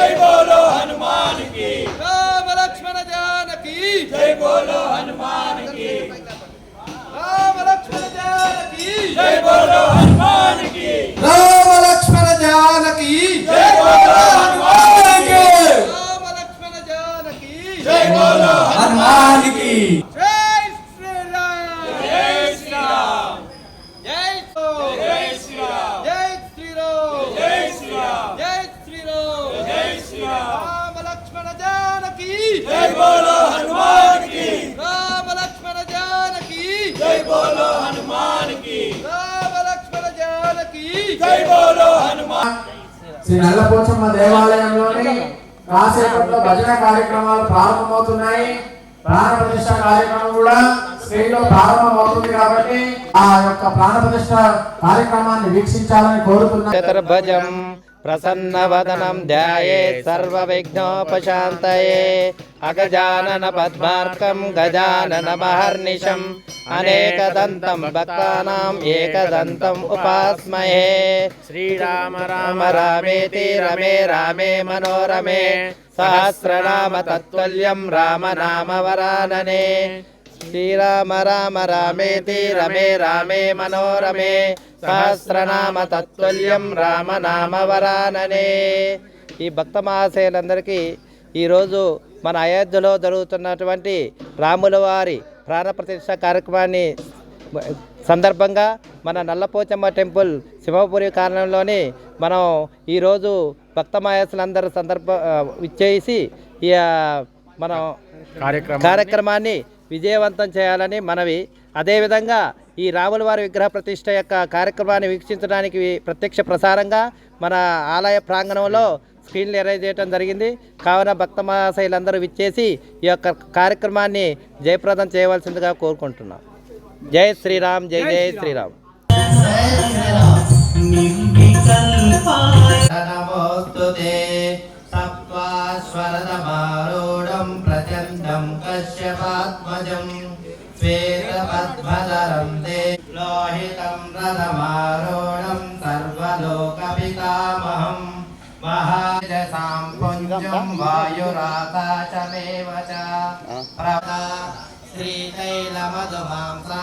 જય બોલો હનુમાન કી. રામ લક્ષ્મણ જાનકી જય બોલો હનુમાન કી. રામ લક્ષ્મણ જાનકી જય બોલો జై బోలో హనుమాన్కి రామ లక్ష్మణ జానకి. జై బోలో హనుమాన్కి రామ లక్ష్మణ జానకి. జై బోలో హనుమాన్. శ్రీ నల్లపోచమ్మ దేవాలయంలోని కాసేపట్లో భజన కార్యక్రమాలు ప్రారంభమవుతున్నాయి. ప్రాణ ప్రతిష్ట కార్యక్రమం కూడా స్క్రీన్లో ప్రారంభమవుతుంది కాబట్టి ఆ యొక్క ప్రాణ ప్రతిష్ట కార్యక్రమాన్ని వీక్షించాలని కోరుతున్నాను. प्रसन्नवदनं ध्याये सर्वविघ्नोपशान्तये अगजाननपद्मार्कं गजाननमहर्निशम् अनेकदन्तं भक्तानाम् एकदन्तम् उपास्महे श्रीराम राम रामेति रमे रामे मनोरमे सहस्रनाम तत्त्वल्यं रामनामवरानने శ్రీరామ రామ రామేతి రమే రామే మనోరమే. సహస్రనామ తత్తుల్యం రామ నామ వరాననే. ఈ భక్త మహాశయులందరికీ ఈరోజు మన అయోధ్యలో జరుగుతున్నటువంటి రాముల వారి ప్రాణప్రతిష్ఠ కార్యక్రమాన్ని సందర్భంగా మన నల్లపోచమ్మ టెంపుల్ సింహపురి కారణంలోని మనం ఈరోజు భక్త మహేశ్వరులందరూ సందర్భ ఇచ్చేసి మనం కార్యక్రమాన్ని విజయవంతం చేయాలని మనవి. అదేవిధంగా ఈ రాముల వారి విగ్రహ ప్రతిష్ట యొక్క కార్యక్రమాన్ని వీక్షించడానికి ప్రత్యక్ష ప్రసారంగా మన ఆలయ ప్రాంగణంలో స్క్రీన్లు ఎరేజ్ చేయడం జరిగింది. కావున భక్త మహాశైలందరూ విచ్చేసి ఈ యొక్క కార్యక్రమాన్ని జయప్రదం చేయవలసిందిగా కోరుకుంటున్నాం. జై శ్రీరామ్ జై జై శ్రీరామ్. पद्मजम् श्वेतपद्मधरं ते लोहितं रथमारोढं सर्वलोकपितामहं महाजसां पुञ्जं वायुराता च मेव च प्रदा श्रीतैलमधुमांसा